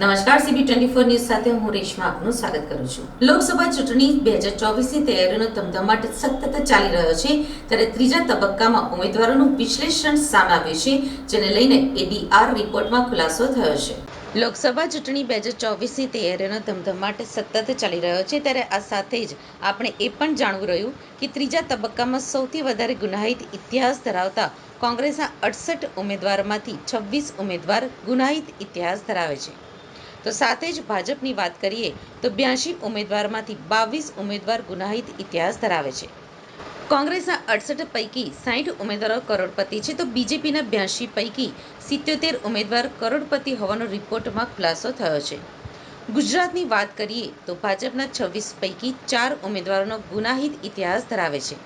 નમસ્કાર CB twenty four news સાથે હું રેશમા આપનું સ્વાગત કરું છું. લોકસભા ચૂંટણી બે હજાર ચોવીસની તૈયારીનો ધમધમાટ સતત ચાલી રહ્યો છે, ત્યારે ત્રીજા તબક્કામાં ઉમેદવારોનું વિશ્લેષણ સામે આવ્યું છે, જેને લઈને એડીઆર રિપોર્ટમાં ખુલાસો થયો છે. લોકસભા ચૂંટણી બે હજાર ચોવીસની તૈયારીનો ધમધમાટ સતત ચાલી રહ્યો છે, ત્યારે આ સાથે જ આપણે એ પણ જાણવું રહ્યું કે ત્રીજા તબક્કામાં સૌથી વધારે ગુનાહિત ઇતિહાસ ધરાવતા કોંગ્રેસના અડસઠ ઉમેદવારમાંથી છવ્વીસ ઉમેદવાર ગુનાહિત ઇતિહાસ ધરાવે છે. તો સાથે જ ભાજપની વાત કરીએ તો બ્યાસી ઉમેદવારમાંથી બાવીસ ઉમેદવાર ગુનાહિત ઇતિહાસ ધરાવે છે. કોંગ્રેસના અડસઠ પૈકી સાઠ ઉમેદવારો કરોડપતિ છે તો બીજેપીના બ્યાસી પૈકી સિત્યોતેર ઉમેદવાર કરોડપતિ હોવાનો રિપોર્ટમાં ખુલાસો થયો છે. ગુજરાતની વાત કરીએ તો ભાજપના છવ્વીસ પૈકી ચાર ઉમેદવારોનો ગુનાહિત ઇતિહાસ ધરાવે છે.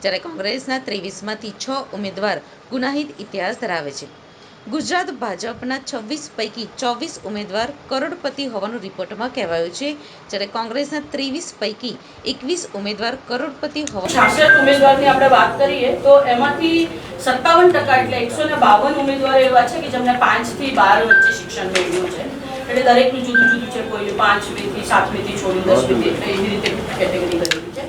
જ્યારે કોંગ્રેસના ત્રેવીસમાંથી છ ઉમેદવાર ગુનાહિત ઇતિહાસ ધરાવે છે. ગુજરાત ભાજપના છવ્વીસ પૈકી ચોવીસ ઉમેદવાર કરોડપતિ હોવાનું રિપોર્ટમાં કહેવાયું છે. જ્યારે કોંગ્રેસના ત્રેવીસ પૈકી એકવીસ ઉમેદવાર કરોડપતિ હોવા છાસઠ ઉમેદવારની આપણે વાત કરીએ તો એમાંથી સત્તાવન ટકા એટલે એકસો ને બાવન ઉમેદવારો એવા છે કે જેમને પાંચથી બાર વચ્ચે શિક્ષણ મેળવ્યું છે. એટલે દરેકનું જુદું જુદું છે. કોઈ પાંચમીથી સાતમીથી છોડ્યું દસમીથી એટલે એવી રીતે કેટેગરી કરેલી છે.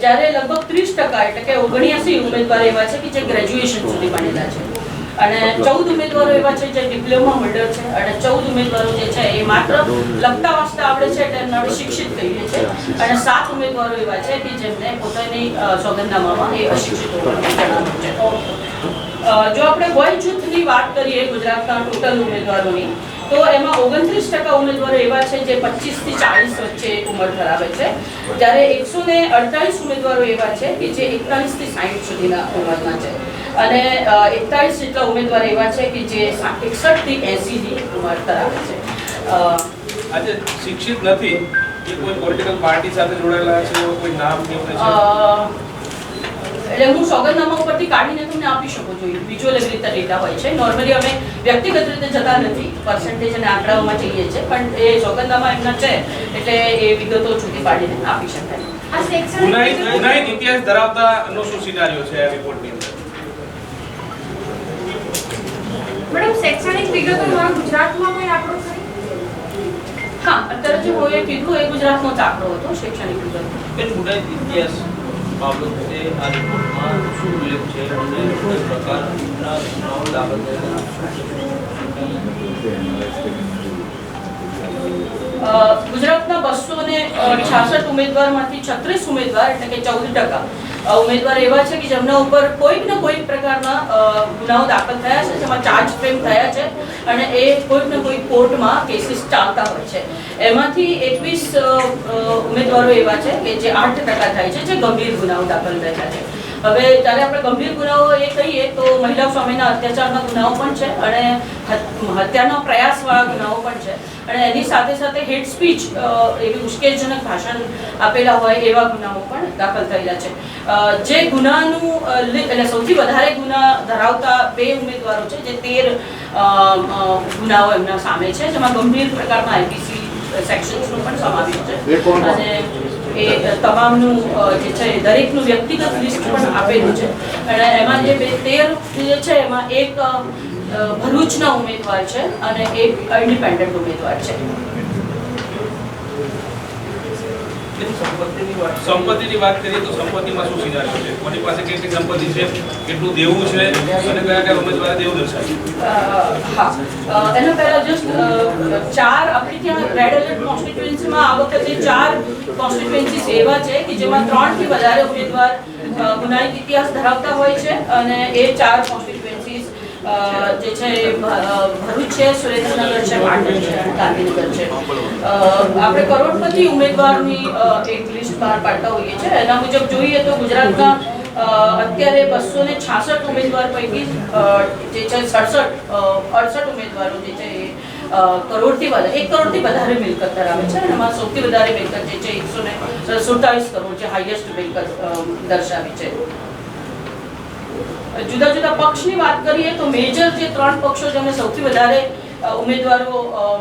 જ્યારે લગભગ ત્રીસ ટકા એટલે કે ઓગણ્યાસી ઉમેદવાર એવા છે કે જે ગ્રેજ્યુએશન સુધી ભણેલા છે. અને ચૌદ ઉમેદવારો એવા છે જે ડિપ્લોમા હોલ્ડર છે અને ચૌદ ઉમેદવારો જે છે એ માત્ર લખતા વાંચતા આવડે છે એટલે એમને શિક્ષિત કહીએ છીએ. અને સાત ઉમેદવારો એવા છે કે જેમને પોતાની સોગંદનામામાં એ અશિક્ષિત જો આપણે વય જૂથની વાત કરીએ ગુજરાતના ટોટલ ઉમેદવારોની તો એમાં ઓગણત્રીસ ટકા ઉમેદવારો એવા છે જે પચીસથી ચાલીસ વચ્ચે ઉંમર ધરાવે છે. જ્યારે એકસો ને અડતાલીસ ઉમેદવારો એવા છે કે જે એકતાલીસથી સાહીઠ સુધીના ઉંમરના છે. અને એકતાલીસ જેટલા ઉમેદવાર એવા છે કે જે એકસઠથી એસી ની ઉંમર ધરાવે છે. અ, આજે શિક્ષિત નથી કે કોઈ પોલિટિકલ પાર્ટી સાથે જોડાયેલા છે કોઈ નામ કે અ, છે એટલે હું સોગંદનામા ઉપરથી કાઢીને તમને આપી શકું છું. વિઝ્યુઅલ એવી રીતે ડેટા હોય છે. નોર્મલી અમે વ્યક્તિગત રીતે જતા નથી. પર્સન્ટેજ અને આંકડાઓમાં જઈએ છીએ. પણ એ સોગંદનામા એમના છે એટલે એ વિગતો સુધી પાડીને આપી શકાય. આ શૈક્ષણિક ગુનાહિત ઇતિહાસ ધરાવતા નો શું સિનારિયો છે આ રિપોર્ટની અંદર? મેડમ શૈક્ષણિક વિગતોમાં ગુજરાતમાં કોઈ આંકડો ખરી? હા અત્યારે જે હું એ કીધું એ ગુજરાતનો જ આંકડો હતો શૈક્ષણિક વિગતો. ઇતિહાસ બાબતે આ રિપોર્ટમાં શું ઉલ્લેખ છે અને કોઈ પ્રકારના ગુનાઓ દાખલ ગુજરાતના બસો ને છાસઠ ઉમેદવારમાંથી છત્રીસ ઉમેદવાર, એટલે કે ચૌદ ટકા. ઉમેદવાર એવા છે કે જેમના ઉપર કોઈક ને કોઈક પ્રકારના ગુનાઓ દાખલ થયા છે, જેમાં ચાર્જ ફ્રેમ થયા છે અને એ કોઈક ને કોઈક કોર્ટમાં કેસીસ ચાલતા હોય છે. એમાંથી એકવીસ ઉમેદવારો એવા છે કે જે આઠ ટકા થાય છે, જે ગંભીર ગુનાઓ દાખલ થયા છે. હવે ત્યારે આપણે ગંભીર ગુનાઓ એ કહીએ તો મહિલા સામેના અત્યાચારના ગુનાઓ પણ છે અને હત- હત્યાના પ્રયાસવાળા ગુનાઓ પણ છે. અને એની સાથે સાથે હેડ સ્પીચ એવી ઉશ્કેરજનક ભાષણ આપેલા હોય એવા ગુનાઓ પણ દાખલ થયેલા છે. જે ગુનાનું એટલે સૌથી વધારે ગુના ધરાવતા બે ઉમેદવારો છે, જે તેર ગુનાઓ એમના સામે છે, જેમાં ગંભીર પ્રકારના આઈપીસી સેક્શન્સનો પણ સમાવેશ છે. અને એ તમામનું જે છે દરેકનું વ્યક્તિગત લિસ્ટ પણ આપેલું છે. અને એમાં જે બે તેર જે છે એમાં એક ભરૂચના ઉમેદવાર છે અને એક ઇન્ડિપેન્ડન્ટ ઉમેદવાર છે. સંપત્તિની વાત કરીએ તો સંપત્તિમાં શું સિનારીઓ છે? કોની પાસે કેટલી સંપત્તિ છે? કેટલું દેવું છે? અને કયા કયા ઉમેદવારે દેવું દર્શાવ્યું હા. એના પહેલા જસ્ટ ચાર આપણી ત્યાં રેડ કોન્સ્ટિટ્યુએન્સીમાં આ વખતે ચાર કોન્સ્ટિટ્યુએન્સીસ એવા છે કે જેમાં ત્રણથી વધારે ઉમેદવાર ગુનાહિત ઇતિહાસ ધરાવતા હોય છે અને એ ચાર કોન્સ્ટિટ્યુએન્સીસ જે છે ભરૂચ છે સુરેન્દ્રનગર છે પાટણ છે ગાંધીનગર છે. આપણે કરોડપતિ ઉમેદવારની એક લિસ્ટ બહાર પાડતા હોઈએ છીએ. એના મુજબ જોઈએ તો ગુજરાતના અ, અત્યારે બસો ને છાસઠ ઉમેદવાર પૈકી જે છે સડસઠ અડસઠ ઉમેદવારો જે છે કરોડથી વધારે, એક કરોડથી વધારે મિલકત ધરાવે છે એમાં સૌથી વધારે મિલકત જે છે એકસો ને સુડતાલીસ કરોડ જે હાઈએસ્ટ મિલકત દર્શાવી છે. જુદા જુદા પક્ષની વાત કરીએ તો મેજર જે ત્રણ પક્ષો જેમને સૌથી વધારે ઉમેદવારો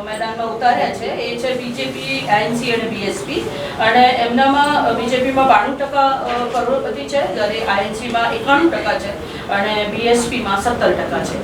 મેદાનમાં ઉતાર્યા છે. એ છે બીજેપી આઈએનસી અને બીએસપી અને એમનામાં બીજેપીમાં બાણું ટકા કરોડપતિ છે. જ્યારે આઈએનસીમાં એકાણું ટકા છે. અને બીએસપીમાં સત્તર ટકા છે.